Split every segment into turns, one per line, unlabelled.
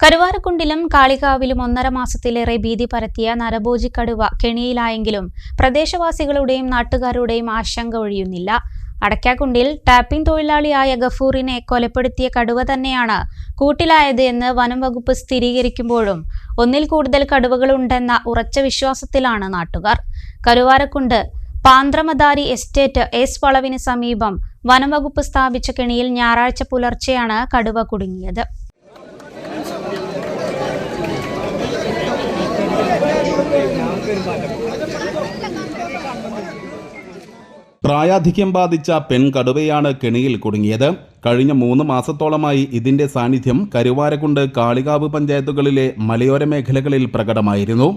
കരുവാരക്കുണ്ടിലും കാളികാവിലും ഒന്നര മാസത്തിലേറെ ഭീതി പരത്തിയ നരഭോജി കടുവ കെണിയിലായെങ്കിലും പ്രദേശവാസികളുടെയും നാട്ടുകാരുടെയും ആശങ്ക ഒഴിയുന്നില്ല. അടക്കാക്കുണ്ടിൽ ടാപ്പിംഗ് തൊഴിലാളിയായ ഗഫൂറിനെ കൊലപ്പെടുത്തിയ കടുവ തന്നെയാണ് കൂട്ടിലായത് എന്ന് വനം വകുപ്പ് സ്ഥിരീകരിക്കുമ്പോഴും ഒന്നിൽ കൂടുതൽ കടുവകളുണ്ടെന്ന ഉറച്ച വിശ്വാസത്തിലാണ് നാട്ടുകാർ. കരുവാരക്കുണ്ട് പാന്ത്രമദാരി എസ്റ്റേറ്റ് എസ് വളവിന് സമീപം വനം വകുപ്പ് സ്ഥാപിച്ച കെണിയിൽ ഞായറാഴ്ച പുലർച്ചെയാണ് കടുവ കുടുങ്ങിയത്.
പ്രായാധിക്യം ബാധിച്ച പെൺകടുവയാണ് കെണിയിൽ കുടുങ്ങിയത്. കഴിഞ്ഞ മൂന്ന് മാസത്തോളമായി ഇതിന്റെ സാന്നിധ്യം കരുവാരക്കുണ്ട് കാളികാവ് പഞ്ചായത്തുകളിലെ മലയോര മേഖലകളിൽ പ്രകടമായിരുന്നു.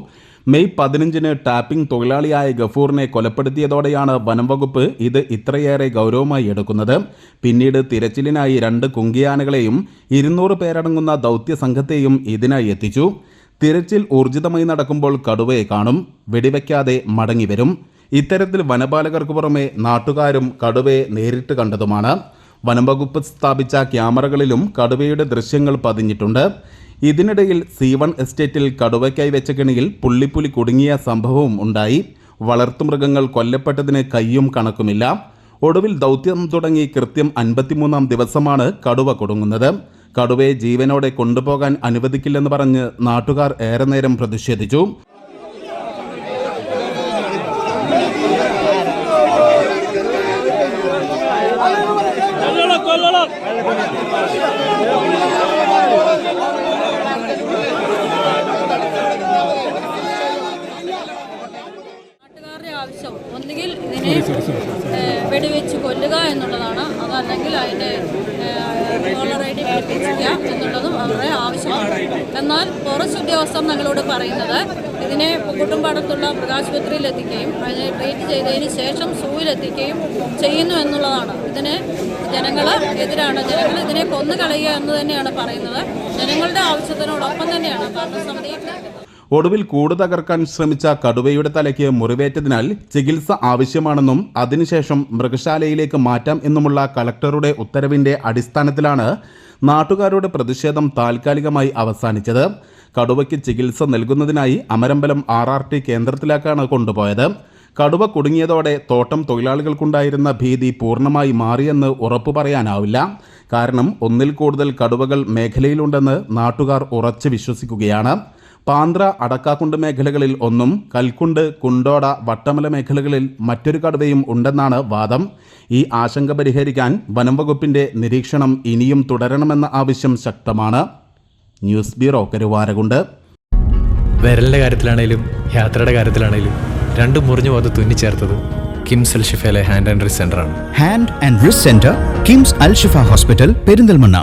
മെയ് പതിനഞ്ചിന് ടാപ്പിംഗ് തൊഴിലാളിയായ ഗഫൂറിനെ കൊലപ്പെടുത്തിയതോടെയാണ് വനംവകുപ്പ് ഇത് ഇത്രയേറെ ഗൗരവമായി എടുക്കുന്നത്. പിന്നീട് തിരച്ചിലിനായി രണ്ട് കുങ്കിയാനകളെയും ഇരുന്നൂറ് പേരടങ്ങുന്ന ദൗത്യ സംഘത്തെയും ഇതിനായി എത്തിച്ചു. തിരച്ചിൽ ഊർജിതമായി നടക്കുമ്പോൾ കടുവയെ കാണും. വെടിവെക്കാതെ മടങ്ങിവരും ഇത്തരത്തിൽ വനപാലകർക്ക് പുറമെ നാട്ടുകാരും കടുവയെ നേരിട്ട് കണ്ടതുമാണ്. വനംവകുപ്പ് സ്ഥാപിച്ച ക്യാമറകളിലും കടുവയുടെ ദൃശ്യങ്ങൾ പതിഞ്ഞിട്ടുണ്ട്. ഇതിനിടയിൽ സി വൺ എസ്റ്റേറ്റിൽ കടുവയ്ക്കായി വെച്ച കെണിയിൽ പുള്ളിപ്പുലി കുടുങ്ങിയ സംഭവവും ഉണ്ടായി. വളർത്തുമൃഗങ്ങൾ കൊല്ലപ്പെട്ടതിന് കയ്യും കണക്കുമില്ല. ഒടുവിൽ ദൗത്യം തുടങ്ങി കൃത്യം അൻപത്തിമൂന്നാം ദിവസമാണ് കടുവ കൊടുങ്ങുന്നത്. കടുവയെ ജീവനോടെ കൊണ്ടുപോകാൻ അനുവദിക്കില്ലെന്ന് പറഞ്ഞ് നാട്ടുകാർ ഏറെ നേരം പ്രതിഷേധിച്ചു.
നാട്ടുകാരുടെ ആവശ്യം ഒന്നുകിൽ ഇതിനെ വെടിവെച്ച് കൊല്ലുക എന്നുള്ളതാണ്. അതല്ലെങ്കിൽ അതിന്റെ ഓൾറെഡി പിടിപ്പിക്കുക എന്നുള്ളതും അവരുടെ ആവശ്യമാണ്. എന്നാൽ ഫോറസ്റ്റ് ഉദ്യോഗസ്ഥർ ഞങ്ങളോട് പറയുന്നത് ഇതിനെ കുട്ടുംപാടത്തുള്ള മൃഗാശുപത്രിയിൽ എത്തിക്കുകയും അതിനെ ട്രീറ്റ് ചെയ്തതിന് ശേഷം സൂവിലെത്തിക്കുകയും ചെയ്യുന്നു എന്നുള്ളതാണ്. ഇതിന് ജനങ്ങൾ എതിരാണ്. ജനങ്ങൾ ഇതിനെ കൊന്നു കളയുക എന്ന് തന്നെയാണ് പറയുന്നത്. ജനങ്ങളുടെ ആവശ്യത്തിനോടൊപ്പം തന്നെയാണ് ഭരണസമിതി
ഒടുവിൽ കൂട് തകർക്കാൻ ശ്രമിച്ച കടുവയുടെ തലയ്ക്ക് മുറിവേറ്റതിനാൽ ചികിത്സ ആവശ്യമാണെന്നും അതിനുശേഷം മൃഗശാലയിലേക്ക് മാറ്റാം എന്നുമുള്ള കളക്ടറുടെ ഉത്തരവിന്റെ അടിസ്ഥാനത്തിലാണ് നാട്ടുകാരുടെ പ്രതിഷേധം താൽക്കാലികമായി അവസാനിച്ചത്. കടുവയ്ക്ക് ചികിത്സ നൽകുന്നതിനായി അമരമ്പലം ആർ ആർ ടി കേന്ദ്രത്തിലേക്കാണ് കൊണ്ടുപോയത്. കടുവ കുടുങ്ങിയതോടെ തോട്ടം തൊഴിലാളികൾക്കുണ്ടായിരുന്ന ഭീതി പൂർണമായി മാറിയെന്ന് ഉറപ്പു പറയാനാവില്ല. കാരണം ഒന്നിൽ കൂടുതൽ കടുവകൾ മേഖലയിലുണ്ടെന്ന് നാട്ടുകാർ ഉറച്ചു വിശ്വസിക്കുകയാണ്. പാന്ത്ര അടക്കാക്കുണ്ട് മേഖലകളിൽ ഒന്നും കൽക്കുണ്ട് കുണ്ടോട വട്ടമല മേഖലകളിൽ മറ്റൊരു കടുവയും ഉണ്ടെന്നാണ് വാദം. ഈ ആശങ്ക പരിഹരിക്കാൻ വനം വകുപ്പിന്റെ നിരീക്ഷണം ഇനിയും തുടരണമെന്ന ആവശ്യം ശക്തമാണ്. News bureau Karuvarakundu.
വിരലിന്റെ കാര്യത്തിലാണേലും യാത്രയുടെ കാര്യത്തിലാണേലും രണ്ടും മുറിഞ്ഞു പോകാതെ തുന്നിച്ചേർത്തത് കിംസ് അൽ ഷിഫയിലെ hand and wrist സെന്ററാണ്
hand and wrist centre KIMS Al Shifa hospital Perinthalmanna.